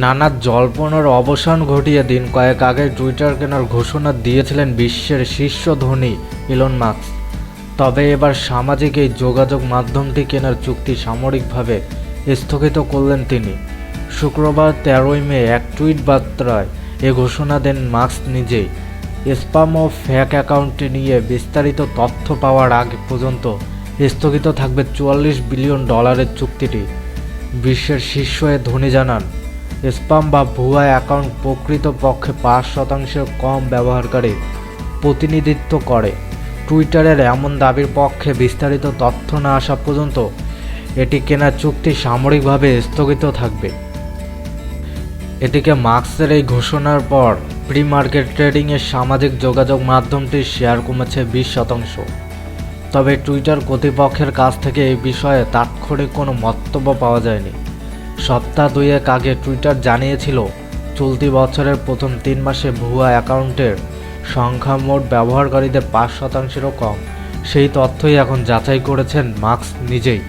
নানা জল্পনার অবসান ঘটিয়ে দিন কয়েক আগে টুইটার কেনার ঘোষণা দিয়েছিলেন বিশ্বের শীর্ষ ধনী ইলন মার্কস তবে এবার সামাজিক এই যোগাযোগ মাধ্যমটি কেনার চুক্তি সামরিকভাবে স্থগিত করলেন তিনি। শুক্রবার তেরোই মে এক টুইট বার্তায় এ ঘোষণা দেন মার্কস নিজেই। স্পাম ও ফ্যাক অ্যাকাউন্টটি নিয়ে বিস্তারিত তথ্য পাওয়ার আগে পর্যন্ত স্থগিত থাকবে চুয়াল্লিশ বিলিয়ন ডলারের চুক্তিটি, বিশ্বের শীর্ষ এ ধনী জানান। স্পাম বা ভুয়া অ্যাকাউন্ট প্রকৃতপক্ষে পাঁচ শতাংশের কম ব্যবহারকারী প্রতিনিধিত্ব করে। টুইটারের এমন দাবির পক্ষে বিস্তারিত তথ্য না আসা পর্যন্ত এটি কেনার চুক্তি সামরিকভাবে স্থগিত থাকবে। এদিকে মার্কসের এই ঘোষণার পর প্রি মার্কেট ট্রেডিংয়ের সামাজিক যোগাযোগ মাধ্যমটির শেয়ার কমেছে বিশ শতাংশ। তবে টুইটার কর্তৃপক্ষের কাছ থেকে এই বিষয়ে তাৎক্ষণিক কোনো মন্তব্য পাওয়া যায়নি। সপ্তাহ দুয়েক আগে টুইটার জানিয়েছিল, চলতি বছরের প্রথম তিন মাসে ভুয়া অ্যাকাউন্টের সংখ্যা মোট ব্যবহারকারীদের পাঁচ শতাংশেরও কম। সেই তথ্যই এখন যাচাই করেছেন মার্কস নিজেই।